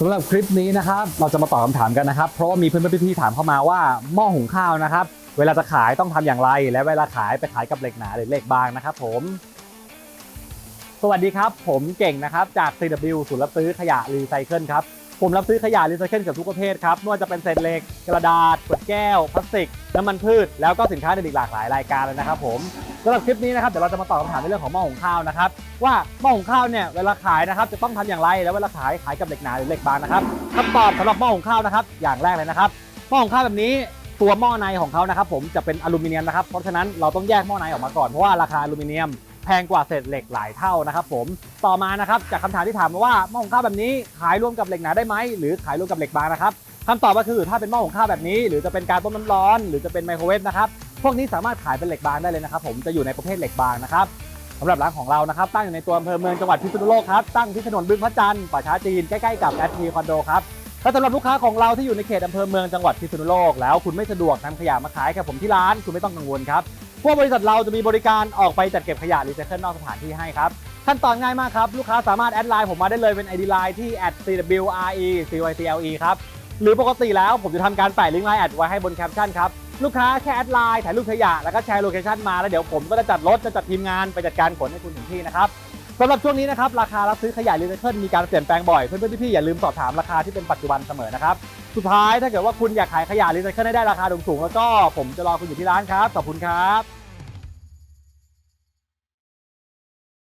สำหรับคลิปนี้นะครับ เราจะมาตอบคำถามกันนะครับ เพราะว่ามีเพื่อนๆพี่ๆถามเข้ามาว่าหม้อหุงข้าวนะครับ เวลาจะขายต้องทำอย่างไร และเวลาขายไปขายกับเหล็กหนาหรือเหล็กบางนะครับ ผม สวัสดีครับ ผมเก่งนะครับจาก CW ศูนย์รับซื้อขยะรีไซเคิลครับ ผมรับซื้อขยะรีไซเคิลเกับทุกประเภทครับไม่ว่าจะเป็นเศษเหล็ก กระดาษขวดแก้ว พลาสติก น้ำมันพืช แล้วก็สินค้าอื่นอีกหลากหลายรายการเลยนะครับผมสำหรับคลิปนี้นะครับเดี๋ยวเราจะมาตอบคำถามในเรื่องของหม้อหุงข้าวนะครับว่าหม้อหุงข้าวเนี่ยเวลาขายนะครับจะต้องทำอย่างไรแล้วเวลาขายขายกับเหล็กหนาหรือเหล็กบางนะครับคำตอบสำหรับหม้อหุงข้าวนะครับอย่างแรกเลยนะครับหม้อหุงข้าวแบบนี้ตัวหม้อในของเขานะครับผมจะเป็นอลูมิเนียมนะครับเพราะฉะนั้นเราต้องแยกหม้อในออกมาก่อนเพราะว่าราคาอลูมิเนียม แพงกว่าเศษเหล็กหลายเท่านะครับผมต่อมานะครับจากคำถามที่ถามมาว่าหม้อหุงข้าวแบบนี้ขายรวมกับเหล็กหนาได้ไหมหรือขายรวมกับเหล็กบางนะครับคำตอบก็คือถ้าเป็นหม้อหุงข้าวแบบนี้ หรือจะเป็นการต้มน้ำร้อน หรือจะเป็นไมโครเวฟนะครับพวกนี้สามารถขายเป็นเหล็กบางได้เลยนะครับผมจะอยู่ในประเภทเหล็กบางนะครับสำหรับร้านของเรานะครับตั้งอยู่ในตัวอำเภอเมืองจังหวัดพิษณุโลกครับตั้งที่ถนนบึงพระจันทร์ป่าช้าจีนใกล้ๆกับแอดทีคอนโดครับและสำหรับลูกค้าของเราที่อยู่ในเขตอำเภอเมืองจังหวัดพิษณุโลกแล้วคุณไม่สะดวกนำขยะมาขายกับผมที่ร้านคุณไม่ต้องกังวลครับ พวกบริษัทเราจะมีบริการออกไปจัดเก็บขยะรีไซเคิลนอกสถานที่ให้ครับ ขั้นตอนง่ายมากครับ ลูกค้าสามารถแอดไลน์ผมมาได้เลยเป็น ID Line ที่ @cwre_cycle ครับหรือปกติแล้วผมจะทำการแปะลิงก์ไลน์แอดไว้ให้บนแคปชั่นครับลูกค้าแค่แอดไลน์ถ่ายรูปขยะแล้วก็แชร์โลเคชั่นมาแล้วเดี๋ยวผมก็จะจัดรถจะจัดทีมงานไปจัดการขนให้คุณถึงที่นะครับสำหรับช่วงนี้นะครับราคารับซื้อขยะรีไซเคิลมีการเปลี่ยนแปลงบ่อยเพื่อนๆพี่ๆอย่าลืมสอบถามราคาที่เป็นปัจจุบันเสมอนะครับ สุดท้ายถ้าเกิดว่าคุณอยากขายขยะรีไซเคิลให้ได้ราคาถูกๆแล้วก็ผมจะรอคุณอยู่ที่ร้านครับขอบคุณครับ